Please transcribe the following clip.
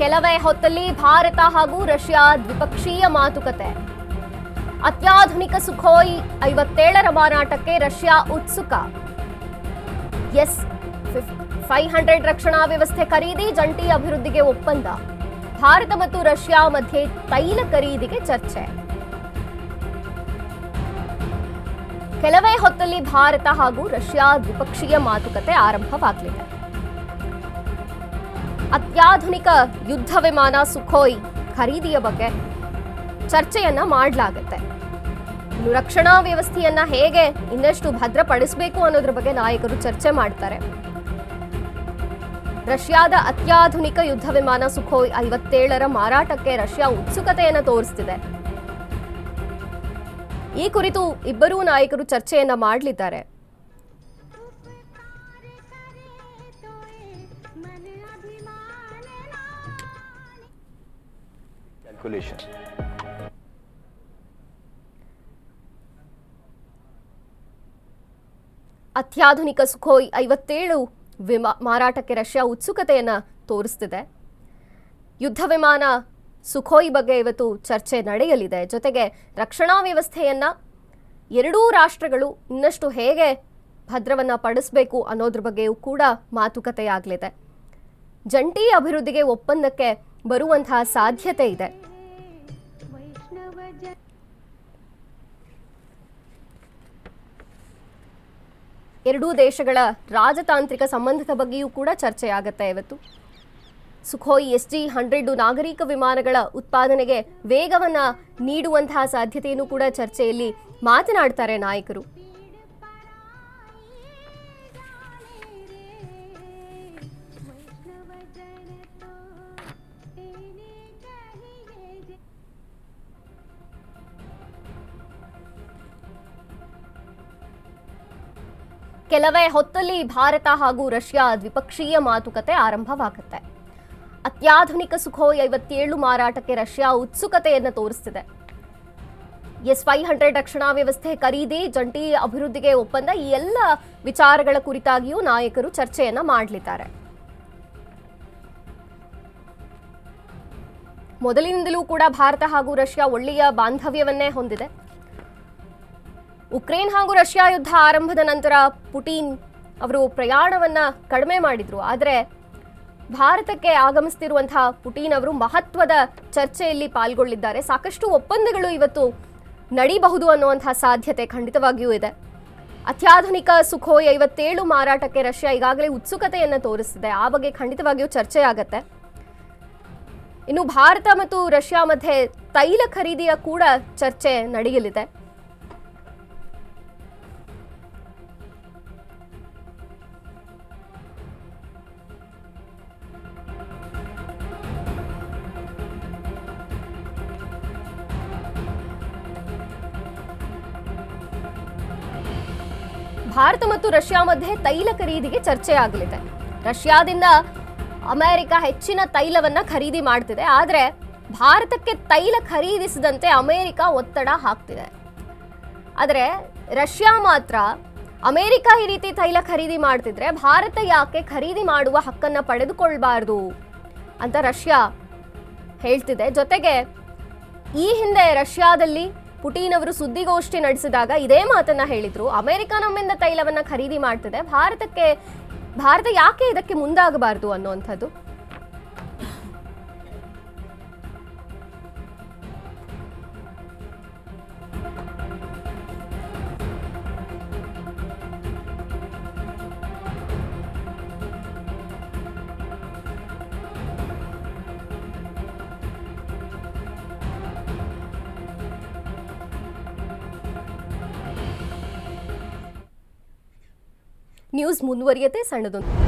ಕೆಲವೇ ಹೊತ್ತಲ್ಲಿ ಭಾರತ ಹಾಗೂ ರಷ್ಯಾ ದ್ವಿಪಕ್ಷೀಯ ಮಾತುಕತೆ. ಅತ್ಯಾಧುನಿಕ ಸುಖೋಯ್ ಐವತ್ತೇಳರ ಮಾರಾಟಕ್ಕೆ ರಷ್ಯಾ ಉತ್ಸುಕ. ಎಸ್ ಫೈವ್ ಹಂಡ್ರೆಡ್ ರಕ್ಷಣಾ ವ್ಯವಸ್ಥೆ ಖರೀದಿ ಜಂಟಿ ಅಭಿವೃದ್ಧಿಗೆ ಒಪ್ಪಂದ. ಭಾರತ ಮತ್ತು ರಷ್ಯಾ ಮಧ್ಯೆ ತೈಲ ಖರೀದಿಗೆ ಚರ್ಚೆ. ಕೆಲವೇ ಹೊತ್ತಲ್ಲಿ ಭಾರತ ಹಾಗೂ ರಷ್ಯಾ ದ್ವಿಪಕ್ಷೀಯ ಮಾತುಕತೆ ಆರಂಭವಾಗಲಿದೆ. ಅತ್ಯಾಧುನಿಕ ಯುದ್ಧ ವಿಮಾನ ಸುಖೋಯ್ ಖರೀದಿಯ ಬಗ್ಗೆ ಚರ್ಚೆಯನ್ನ ಮಾಡಲಾಗುತ್ತೆ. ರಕ್ಷಣಾ ವ್ಯವಸ್ಥೆಯನ್ನ ಹೇಗೆ ಇನ್ನಷ್ಟು ಭದ್ರಪಡಿಸಬೇಕು ಅನ್ನೋದ್ರ ಬಗ್ಗೆ ನಾಯಕರು ಚರ್ಚೆ ಮಾಡ್ತಾರೆ. ರಷ್ಯಾದ ಅತ್ಯಾಧುನಿಕ ಯುದ್ಧ ವಿಮಾನ ಸುಖೋಯ್ ಐವತ್ತೇಳರ ಮಾರಾಟಕ್ಕೆ ರಷ್ಯಾ ಉತ್ಸುಕತೆಯನ್ನು ತೋರಿಸ್ತಿದೆ. ಈ ಕುರಿತು ಇಬ್ಬರೂ ನಾಯಕರು ಚರ್ಚೆಯನ್ನ ಮಾಡಲಿದ್ದಾರೆ. Calculation. ಅತ್ಯಾಧುನಿಕ ಸುಖೋಯ್ ಐವತ್ತೇಳು ವಿಮಾ, ಮಾರಾಟಕ್ಕೆ ರಷ್ಯಾ ಉತ್ಸುಕತೆಯನ್ನು ತೋರಿಸ್ತಿದೆ. ಯುದ್ಧ ವಿಮಾನ ಸುಖೋಯ್ ಬಗ್ಗೆ ಇವತ್ತು ಚರ್ಚೆ ನಡೆಯಲಿದೆ. ಜೊತೆಗೆ ರಕ್ಷಣಾ ವ್ಯವಸ್ಥೆಯನ್ನ ಎರಡೂ ರಾಷ್ಟ್ರಗಳು ಇನ್ನಷ್ಟು ಹೇಗೆ ಭದ್ರವನ್ನು ಪಡಿಸಬೇಕು ಅನ್ನೋದ್ರ ಬಗ್ಗೆಯೂ ಕೂಡ ಮಾತುಕತೆಯಾಗಲಿದೆ. ಜಂಟಿ ಅಭಿವೃದ್ಧಿಗೆ ಒಪ್ಪಂದಕ್ಕೆ ಬರುವಂತಹ ಸಾಧ್ಯತೆ ಇದೆ. ಎರಡೂ ದೇಶಗಳ ರಾಜತಾಂತ್ರಿಕ ಸಂಬಂಧದ ಬಗ್ಗೆಯೂ ಕೂಡ ಚರ್ಚೆಯಾಗುತ್ತೆ ಇವತ್ತು. ಸುಖೋಯ್ ಎಸ್ ಜಿ ಹಂಡ್ರೆಡ್ ನಾಗರಿಕ ವಿಮಾನಗಳ ಉತ್ಪಾದನೆಗೆ ವೇಗವನ್ನ ನೀಡುವಂತಹ ಸಾಧ್ಯತೆಯನ್ನು ಕೂಡ ಚರ್ಚೆಯಲ್ಲಿ ಮಾತನಾಡ್ತಾರೆ ನಾಯಕರು. ಕೆಲವೇ ಹೊತ್ತಲ್ಲಿ ಭಾರತ ಹಾಗೂ ರಷ್ಯಾ ದ್ವಿಪಕ್ಷೀಯ ಮಾತುಕತೆ ಆರಂಭವಾಗುತ್ತೆ. ಅತ್ಯಾಧುನಿಕ ಸುಖೋಯ್ ಐವತ್ತೇಳು ಮಾರಾಟಕ್ಕೆ ರಷ್ಯಾ ಉತ್ಸುಕತೆಯನ್ನು ತೋರಿಸ್ತಿದೆ. ಎಸ್ ಫೈವ್ ಹಂಡ್ರೆಡ್ ರಕ್ಷಣಾ ವ್ಯವಸ್ಥೆ ಖರೀದಿ, ಜಂಟಿ ಅಭಿವೃದ್ಧಿಗೆ ಒಪ್ಪಂದ ಈ ಎಲ್ಲ ವಿಚಾರಗಳ ಕುರಿತಾಗಿಯೂ ನಾಯಕರು ಚರ್ಚೆಯನ್ನ ಮಾಡಲಿದ್ದಾರೆ. ಮೊದಲಿನಿಂದಲೂ ಕೂಡ ಭಾರತ ಹಾಗೂ ರಷ್ಯಾ ಒಳ್ಳೆಯ ಬಾಂಧವ್ಯವನ್ನೇ ಹೊಂದಿದೆ. ಉಕ್ರೇನ್ ಹಾಗೂ ರಷ್ಯಾ ಯುದ್ಧ ಆರಂಭದ ನಂತರ ಪುಟಿನ್ ಅವರು ಪ್ರಯಾಣವನ್ನ ಕಡಿಮೆ ಮಾಡಿದ್ರು. ಆದರೆ ಭಾರತಕ್ಕೆ ಆಗಮಿಸ್ತಿರುವಂತಹ ಪುಟಿನ್ ಅವರು ಮಹತ್ವದ ಚರ್ಚೆಯಲ್ಲಿ ಪಾಲ್ಗೊಳ್ಳಿದ್ದಾರೆ. ಸಾಕಷ್ಟು ಒಪ್ಪಂದಗಳು ಇವತ್ತು ನಡೀಬಹುದು ಅನ್ನುವಂತಹ ಸಾಧ್ಯತೆ ಖಂಡಿತವಾಗಿಯೂ ಇದೆ. ಅತ್ಯಾಧುನಿಕ ಸುಖೋಯ್ ಐವತ್ತೇಳು ಮಾರಾಟಕ್ಕೆ ರಷ್ಯಾ ಈಗಾಗಲೇ ಉತ್ಸುಕತೆಯನ್ನು ತೋರಿಸಿದೆ ಆ ಬಗ್ಗೆ ಖಂಡಿತವಾಗಿಯೂ ಚರ್ಚೆ ಆಗತ್ತೆ ಇನ್ನು ಭಾರತ ಮತ್ತು ರಷ್ಯಾ ಮಧ್ಯೆ ತೈಲ ಖರೀದಿಯ ಕೂಡ ಚರ್ಚೆ ನಡೆಯಲಿದೆ. ಭಾರತ ಮತ್ತು ರಷ್ಯಾ ಮಧ್ಯೆ ತೈಲ ಖರೀದಿಗೆ ಚರ್ಚೆ ಆಗಲಿದೆ ರಷ್ಯಾದಿಂದ ಅಮೆರಿಕ ಹೆಚ್ಚಿನ ತೈಲವನ್ನು ಖರೀದಿ ಮಾಡ್ತಿದೆ. ಆದರೆ ಭಾರತಕ್ಕೆ ತೈಲ ಖರೀದಿಸದಂತೆ ಅಮೆರಿಕ ಒತ್ತಡ ಹಾಕ್ತಿದೆ. ಆದರೆ ರಷ್ಯಾ ಮಾತ್ರ ಅಮೆರಿಕ ಈ ರೀತಿ ತೈಲ ಖರೀದಿ ಮಾಡ್ತಿದ್ರೆ ಭಾರತ ಯಾಕೆ ಖರೀದಿ ಮಾಡುವ ಹಕ್ಕನ್ನ ಪಡೆದುಕೊಳ್ಬಾರ್ದು ಅಂತ ರಷ್ಯಾ ಹೇಳ್ತಿದೆ. ಜೊತೆಗೆ ಈ ಹಿಂದೆ ರಷ್ಯಾದಲ್ಲಿ ಪುಟಿನ್ ಅವರು ಸುದ್ದಿಗೋಷ್ಠಿ ನಡೆಸಿದಾಗ ಇದೇ ಮಾತನ್ನ ಹೇಳಿದ್ರು. ಅಮೆರಿಕ ನಮ್ಮಿಂದ ತೈಲವನ್ನ ಖರೀದಿ ಮಾಡ್ತದೆ. ಭಾರತಕ್ಕೆ, ಭಾರತ ಯಾಕೆ ಇದಕ್ಕೆ ಮುಂದಾಗಬಾರದು ಅನ್ನುವಂಥದ್ದು? ನ್ಯೂಸ್ ಮುಂದುವರಿಯತ್ತೆ ಸಣ್ಣದೊಂದು